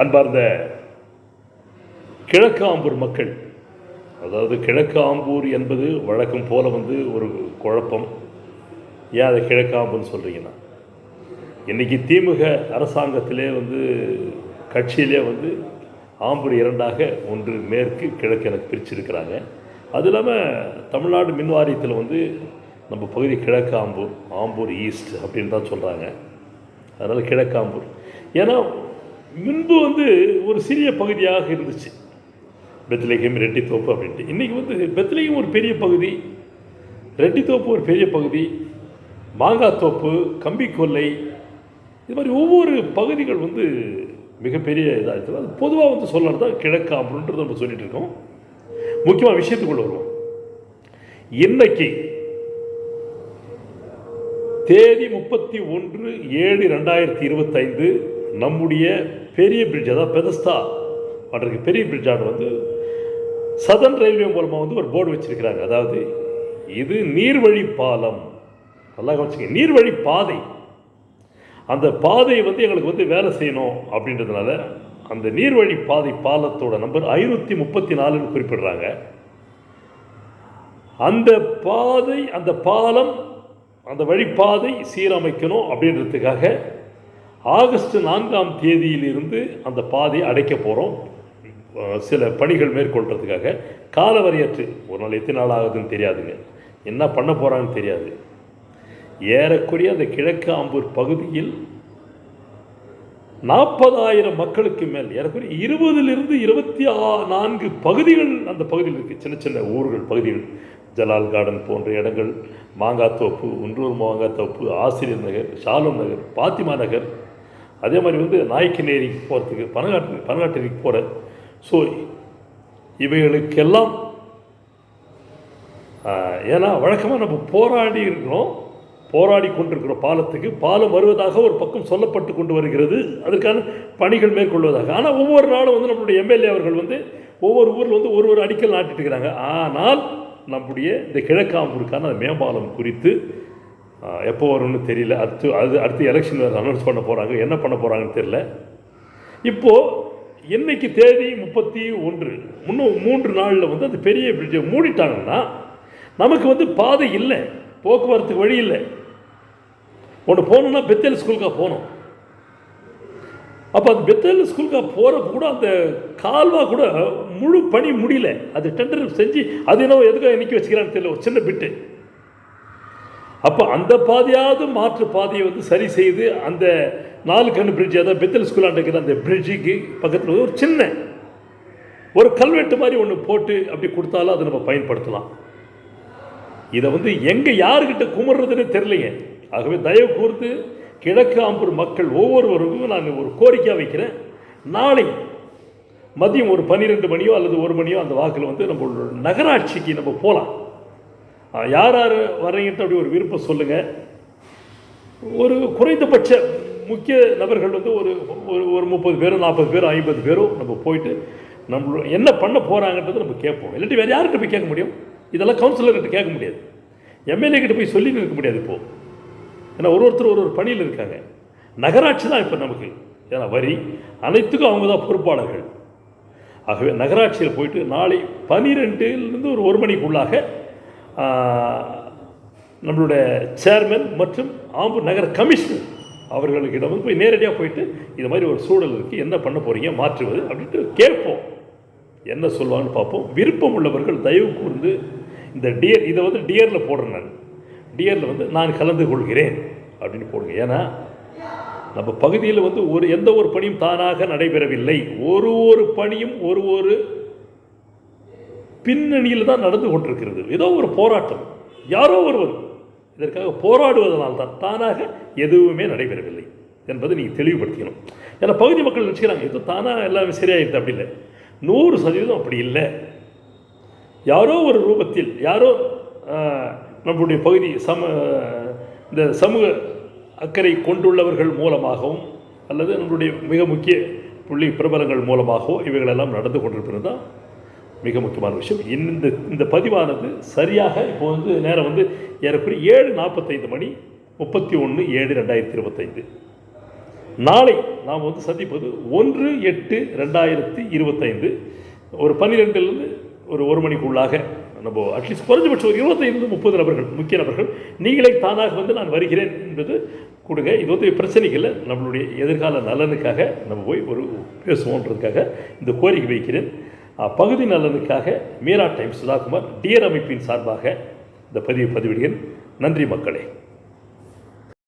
அன்பார்ந்த கிழக்கு ஆம்பூர் மக்கள் அதாவது கிழக்கு ஆம்பூர் என்பது வழக்கம் போல வந்து ஒரு குழப்பம். ஏன் அதை கிழக்கு ஆம்பூர்னு சொல்கிறீங்கன்னா இன்றைக்கி திமுக அரசாங்கத்திலே வந்து கட்சியிலே வந்து ஆம்பூர் இரண்டாக ஒன்று மேற்கு கிழக்கு எனக்கு பிரிச்சிருக்கிறாங்க. அது இல்லாமல் தமிழ்நாடு மின் வாரியத்தில் வந்து நம்ம பகுதி கிழக்கு ஆம்பூர் ஆம்பூர் ஈஸ்ட் அப்படின்னு தான் சொல்கிறாங்க அதனால் கிழக்கு ஆம்பூர் ஏன்னா முன்பு வந்து ஒரு சிறிய பகுதியாக இருந்துச்சு. பெத்லேகம் ரெட்டி தோப்பு அப்படின்ட்டு. இன்றைக்கி வந்து பெத்லகேம் ஒரு பெரிய பகுதி ரெட்டி தோப்பு ஒரு பெரிய பகுதி மாங்காத்தோப்பு கம்பிக்கொல்லை இது மாதிரி ஒவ்வொரு பகுதிகள் வந்து மிகப்பெரிய இதாக இருக்குது. அது பொதுவாக வந்து சொல்லணும் தான் கிழக்கு அப்படின்றத நம்ம சொல்லிட்டு இருக்கோம். முக்கியமாக விஷயத்துக்குள்ள வருவோம். இன்னைக்கு தேதி முப்பத்தி ஒன்று ஏழு ரெண்டாயிரத்தி இருபத்தைந்து நம்முடைய பெரிய பிரிட்ஜ் அதாவது பெதஸ்தா பண்ணுறதுக்கு பெரிய பிரிட்ஜான வந்து சதன் ரயில்வே மூலமாக வந்து ஒரு போர்டு வச்சுருக்கிறாங்க. அதாவது இது நீர்வழி பாலம். நல்லா கவனிச்சுங்க. நீர்வழி பாதை. அந்த பாதையை வந்து எங்களுக்கு வந்து வேலை செய்யணும் அப்படின்றதுனால அந்த நீர்வழி பாதை பாலத்தோட நம்பர் ஐநூற்றி முப்பத்தி நாலுன்னு குறிப்பிடுறாங்க. அந்த பாதை அந்த பாலம் அந்த வழிப்பாதை சீரமைக்கணும் அப்படின்றதுக்காக ஆகஸ்ட் நான்காம் தேதியிலிருந்து அந்த பாதையை அடைக்க போகிறோம் சில பணிகள் மேற்கொள்கிறதுக்காக காலவரையற்று ஒரு நாள் எத்தனை நாள் ஆகுதுன்னு தெரியாதுங்க. என்ன பண்ண போகிறாங்கன்னு தெரியாது. ஏறக்குறைய அந்த கிழக்கு ஆம்பூர் பகுதியில் நாற்பதாயிரம் மக்களுக்கு மேல் ஏறக்குறைய இருபதிலிருந்து இருபத்தி ஆ நான்கு பகுதிகள் அந்த பகுதியில் இருக்குது சின்ன சின்ன ஊர்கள் பகுதிகள். ஜலால் கார்டன் போன்ற இடங்கள் மாங்காத்தோப்பு ஒன்றூர் மாங்காத்தோப்பு ஆசிரியர் நகர் ஷாலும் நகர் பாத்திமா நகர் அதே மாதிரி வந்து நாய்க்கநேரி போகிறதுக்கு பனகாட்டு பனகாட்டேரிக்கு போகிற ஸோ இவைகளுக்கெல்லாம் ஏன்னா வழக்கமாக நம்ம போராடி இருக்கிறோம். போராடி கொண்டிருக்கிறோம் பாலத்துக்கு பாலம் வருவதாக ஒரு பக்கம் சொல்லப்பட்டு கொண்டு வருகிறது. அதற்கான பணிகள் மேற்கொள்வதாக. ஆனால் ஒவ்வொரு நாளும் வந்து நம்மளுடைய எம்எல்ஏ அவர்கள் வந்து ஒவ்வொரு ஊரில் வந்து ஒரு ஒரு அடிக்கல் நாட்டிட்டு இருக்கிறாங்க. ஆனால் நம்முடைய இந்த கிழக்காம்பூருக்கான அந்த மேம்பாலம் குறித்து எப்போ வரும்னு தெரியல. அடுத்து அது அடுத்து எலெக்ஷன் அனௌன்ஸ் பண்ண போகிறாங்க என்ன பண்ண போகிறாங்கன்னு தெரியல. இப்போது இன்னைக்கு தேதி முப்பத்தி ஒன்று. இன்னும் மூன்று நாளில் வந்து அந்த பெரிய பிரிட்ஜை மூடிட்டாங்கன்னா நமக்கு வந்து பாதை இல்லை. போக்குவரத்துக்கு வழி இல்லை. ஒன்று போகணுன்னா பெத்தேல் ஸ்கூலுக்காக போகணும். அப்போ அந்த பெத்தேல் ஸ்கூலுக்காக போகிறப்ப கூட அந்த கால்வா கூட முழு பணி முடியல. அது டெண்டர் செஞ்சு அது என்னவோ எதுக்காக நிற்க வச்சுக்கிறான்னு தெரியல. ஒரு சின்ன பிட்டு அப்போ அந்த பாதையாவது மாற்று பாதையை வந்து சரி செய்து அந்த நாலு கண்ணு பிரிட்ஜ் அதாவது பெத்தல் ஸ்கூலாண்ட இருக்கிற அந்த பிரிட்ஜுக்கு பக்கத்தில் வந்து ஒரு சின்ன ஒரு கல்வெட்டு மாதிரி ஒன்று போட்டு அப்படி கொடுத்தாலும் அதை நம்ம பயன்படுத்தலாம். இதை வந்து எங்கே யாருக்கிட்ட குமர்றதுன்னு தெரியலைங்க ஆகவே தயவு கூர்ந்து கிழக்கு ஆம்பூர் மக்கள் ஒவ்வொருவருக்கும் நான் ஒரு கோரிக்கை வைக்கிறேன். நாளை மதியம் ஒரு பன்னிரெண்டு மணியோ அல்லது ஒரு மணியோ அந்த வாக்கில் வந்து நம்மளோட நகராட்சிக்கு நம்ம போகலாம். யார் யார் வர்றீங்கன்ட்டு அப்படி ஒரு விருப்பம் சொல்லுங்கள் ஒரு குறைந்தபட்ச முக்கிய நபர்கள் வந்து ஒரு ஒரு ஒரு முப்பது பேரும் நாற்பது பேரும் ஐம்பது பேரும் நம்ம போயிட்டு நம்ம என்ன பண்ண போகிறாங்கன்றது நம்ம கேட்போம். இல்லாட்டி வேறு யார்கிட்ட போய் கேட்க முடியும்? இதெல்லாம் கவுன்சிலர்கிட்ட கேட்க முடியாது. எம்எல்ஏ கிட்ட போய் சொல்லி இருக்க முடியாது இப்போது ஏன்னா ஒரு ஒருத்தர் ஒரு ஒரு பணியில் இருக்காங்க. நகராட்சி தான் இப்போ நமக்கு. ஏன்னா வரி அனைத்துக்கும் அவங்க தான் பொறுப்பாளர்கள். ஆகவே நகராட்சியில் போயிட்டு நாளை பனிரெண்டுலேருந்து ஒரு ஒரு மணிக்குள்ளாக நம்மளுடைய சேர்மன் மற்றும் ஆம்பூர் நகர கமிஷனர் அவர்களுக்கிடம் போய் நேரடியாக போயிட்டு இது மாதிரி ஒரு சூழல் இருக்குது என்ன பண்ண போகிறீங்க மாற்றுவது அப்படின்ட்டு கேட்போம். என்ன சொல்லுவாங்கன்னு பார்ப்போம். விருப்பம் உள்ளவர்கள் தயவு கூர்ந்து இந்த டியர் இதை வந்து டியரில் போடுறேன் நான். டியரில் வந்து நான் கலந்து கொள்கிறேன் அப்படின்னு போடுங்க. ஏன்னா நம்ம பகுதியில் வந்து ஒரு எந்த ஒரு பணியும் தானாக நடைபெறவில்லை. ஒரு ஒரு பணியும் ஒரு ஒரு பின்னணியில் தான் நடந்து கொண்டிருக்கிறது. ஏதோ ஒரு போராட்டம். யாரோ ஒருவர் இதற்காக போராடுவதனால் தான் தானாக எதுவுமே நடைபெறவில்லை என்பதை நீங்கள் தெளிவுபடுத்திக்கணும். ஏன்னா பகுதி மக்கள் நினச்சிக்கிறாங்க ஏதோ தானாக எல்லாமே சரியாயிடுது அப்படி இல்லை நூறு சதவீதம் அப்படி இல்லை. யாரோ ஒரு ரூபத்தில் யாரோ ஆஹ், நம்முடைய பகுதி சம இந்த சமூக அக்கறை கொண்டுள்ளவர்கள் மூலமாகவும் அல்லது நம்முடைய மிக முக்கிய புள்ளி பிரபலங்கள் மூலமாகவோ இவைகளெல்லாம் நடந்து கொண்டிருப்பது தான் மிக முக்கியமான விஷயம். இந்த இந்த பதிவானது சரியாக இப்போ வந்து நேரம் வந்து ஏறக்குறைய ஏழு நாற்பத்தைந்து மணி முப்பத்தி ஒன்று ஏழு ரெண்டாயிரத்தி இருபத்தைந்து. நாளை நாம் வந்து சந்திப்பது ஒன்று எட்டு ரெண்டாயிரத்தி இருபத்தைந்து. ஒரு பன்னிரெண்டுலேருந்து ஒரு ஒரு மணிக்குள்ளாக நம்ம அட்லீஸ்ட் குறைஞ்சபட்சம் ஒரு இருபத்தைந்து முப்பது நபர்கள் முக்கிய நபர்கள் நீங்களே தானாக வந்து நான் வருகிறேன் என்பது கொடுங்க. இது வந்து பிரச்சனைகள் நம்மளுடைய எதிர்கால நலனுக்காக நம்ம போய் ஒரு பேசுவோன்றதுக்காக இந்த கோரிக்கை வைக்கிறேன். பகுதி நலனுக்காக மீரா டைம்ஸ் சுதாகுமார் டியர் அமைப்பின் சார்பாக இந்த பதிவு பதிவிடுகிறேன். நன்றி மக்களே.